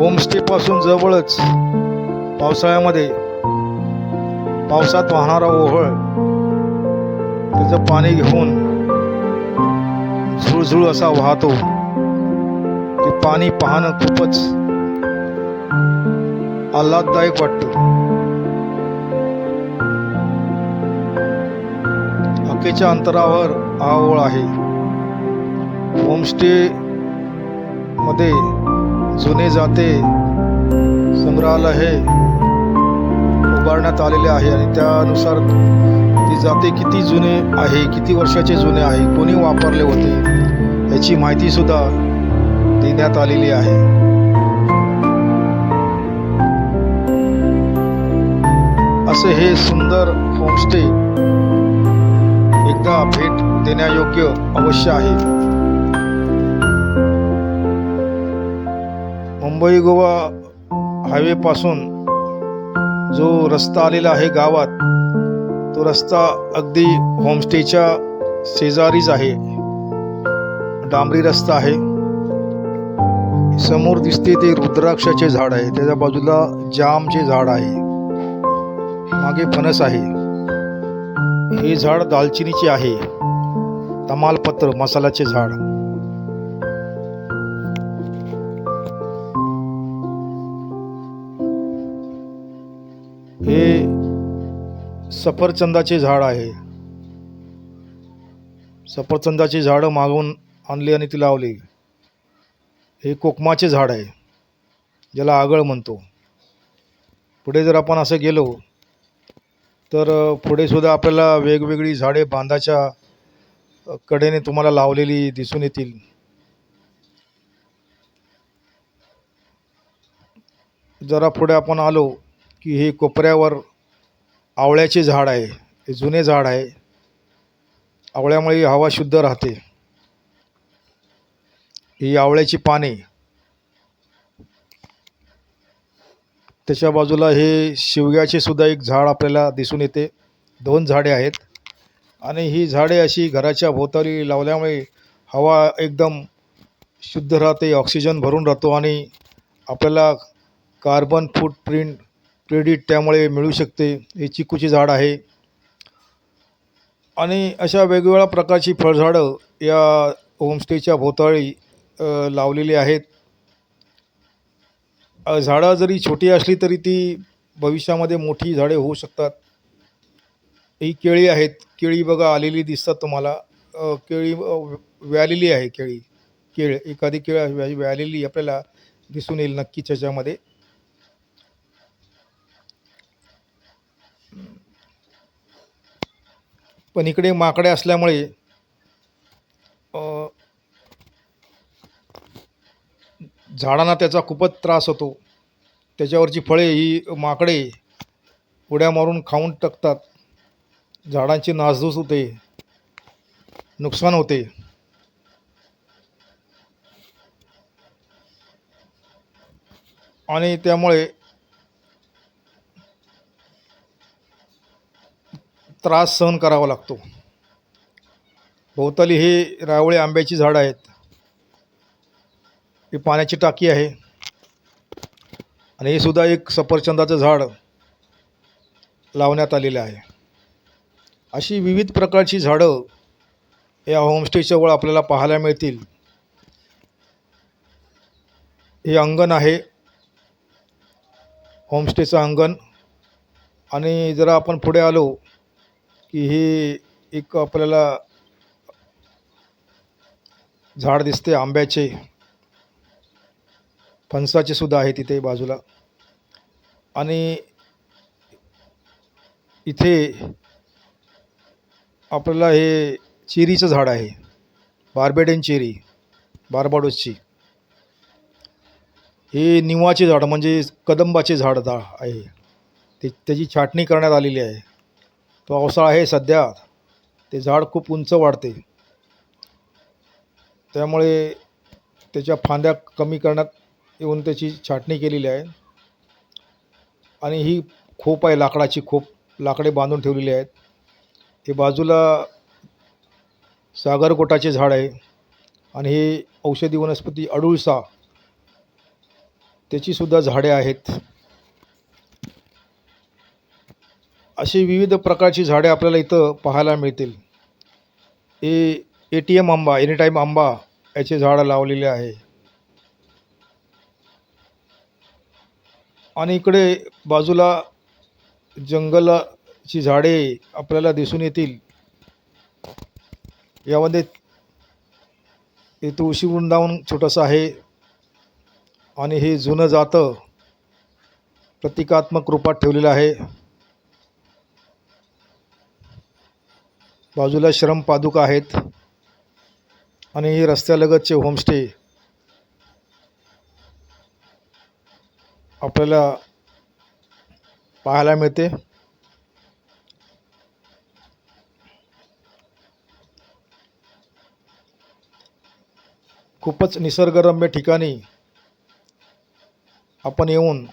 होमस्टेपासून जवळच पावसाळ्यामध्ये पावसात वाहणारा ओहळ त्याचं पाणी घेऊन झुळझुळ असा वाहतो ते पाणी पाहणं खूपच आल्हाददायक वाटतं. हकेच्या अंतरावर हा ओळ आहे. होमस्टे मध्ये जुने जाते संग्रहालय हे उभारण्यात आलेले आहे आणि त्यानुसार ती जाते किती जुने आहे किती वर्षाचे जुने आहे कोणी वापरले होते याची माहितीसुद्धा देण्यात आलेली आहे. असे हे सुंदर होमस्टे एकदा भेट देण्यायोग्य अवश्य आहे. मुंबई गोवा हायवेपासून जो रस्ता आलेला आहे गावात तो रस्ता अगदी होमस्टेच्या शेजारीच आहे. डांबरी रस्ता आहे. समोर दिसते ते रुद्राक्षाचे झाड आहे. त्याच्या बाजूला जामचे झाड आहे. मागे फणस आहे. हे झाड दालचिनीचे आहे. तमालपत्र मसाल्याचे झाड. हे सफरचंदाचे झाड आहे. सफरचंदाची झाडं मागवून आणली आणि ती लावली. हे कोकमाचे झाड आहे ज्याला आगळ म्हणतो. पुढे जर आपण असं गेलो तर पुढेसुद्धा पुढे सुद्धा आपल्याला वेगवेगळी झाडे बांधाच्या कडेने तुम्हाला लावलेली दिसून येतील. जरा पुढे आपण आलो की हे कोपऱ्यावर आवळ्याचे झाड आहे हे जुने झाड आहे. आवळ्यामुळे हवा शुद्ध राहते. ही आवळ्याची पाने. त्याच्या बाजूला हे शिवग्याचे सुद्धा एक झाड आपल्याला दिसून येते. दोन झाडे आहेत. आणि ही झाडे अशी घराच्या भोवताली लावल्यामुळे हवा एकदम शुद्ध राहते ऑक्सिजन भरून राहतो आणि आपल्याला कार्बन फूटप्रिंट क्रेडिट त्यामुळे मिळू शकते. हे चिकूचे झाड आहे. आणि अशा वेगवेगळ्या प्रकारची फळझाडं या होमस्टेच्या भोवताळी लावलेली आहेत. झाडं जरी छोटी असली तरी ती भविष्यामध्ये मोठी झाडे होऊ शकतात. ही केळी आहेत. केळी बघा आलेली दिसतात तुम्हाला. केळी व्यालेली आहे केळी. केळ एखादी केळ व्या- व्यालेली आपल्याला दिसून येईल नक्कीच याच्यामध्ये. पण इकडे माकडे असल्यामुळे झाडांना त्याचा खूपच त्रास होतो. त्याच्यावरची फळे ही माकडे उड्या मारून खाऊन टाकतात. झाडांची नासधूस होते. नुकसान होते. आणि त्यामुळे त्रास सहन करावा लागतो. भोवताली हे रावळे आंब्याची झाडं आहेत. ही पाण्याची टाकी आहे. आणि हे सुद्धा एक सफरचंदाचं झाड लावण्यात आलेलं आहे. अशी विविध प्रकारची झाडं या होमस्टेजवळ जवळ आपल्याला पाहायला मिळतील. हे अंगण आहे. होमस्टेचं अंगण. आणि जरा आपण पुढे आलो. की हे एक आपल्याला झाड दिसते आंब्याचे. फणसाचे सुद्धा आहे तिथे बाजूला. आणि इथे आपल्याला हे चेरीचं झाड आहे. बार्बेडेन चेरी बार्बाडोसची. हे निवाचे झाड म्हणजे कदंबाचे झाड आहे. ते त्याची छाटणी करण्यात आलेली आहे. पावसाळा आहे सध्या. ते झाड खूप उंच वाढते. त्यामुळे त्याच्या फांद्या कमी करण्यात येऊन त्याची छाटणी केलेली आहे. आणि ही खोप आहे लाकडाची खोप. लाकडे बांधून ठेवलेली आहेत. हे बाजूला सागरकोटाचे झाड आहे. आणि हे औषधी वनस्पती अडुळसा. त्याचीसुद्धा झाडे आहेत. अशी विविध प्रकारची झाडे आपल्याला इथं पाहायला मिळतील. हे ए टी एम आंबा एनी टाईम आंबा याचे झाडं लावलेले आहे. आणि इकडे बाजूला जंगलाची झाडे आपल्याला दिसून येतील. यामध्ये हे तुळशी वृंदावन छोटंसं आहे. आणि हे जुनं जातं. प्रतिकात्मक रूपात ठेवलेलं आहे. बाजूला श्रम पादुका आहेत. आणि रस्त्यालगतचे होमस्टे. आपल्याला पाहायला मिळते. खूपच निसर्गरम्य ठिकाणी आपण येऊन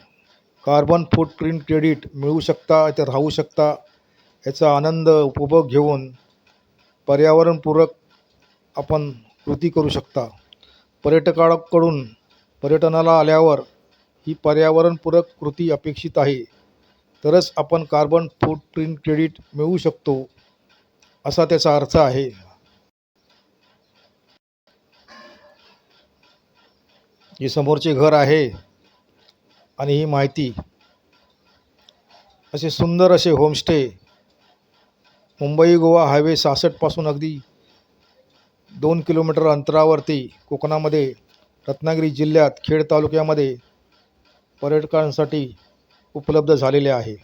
कार्बन फूटप्रिंट क्रेडिट मिळवू शकता इथे राहू शकता याचा आनंद उपभोग घेऊन पर्यावरणपूरक आपण कृती करू शकता. पर्यटकाकडून पर्यटनाला आल्यावर ही पर्यावरणपूरक कृती अपेक्षित आहे. तरच आपण कार्बन फूटप्रिंट क्रेडिट मिळवू शकतो असा त्याचा अर्थ आहे. हे समोरचे घर आहे आणि ही माहिती. असे सुंदर असे होमस्टे मुंबई गोवा हायवे सहासष्टपासून अगदी दोन किलोमीटर अंतरावरती कोकणामध्ये रत्नागिरी जिल्ह्यात खेड तालुक्यामध्ये पर्यटकांसाठी उपलब्ध झालेले आहे.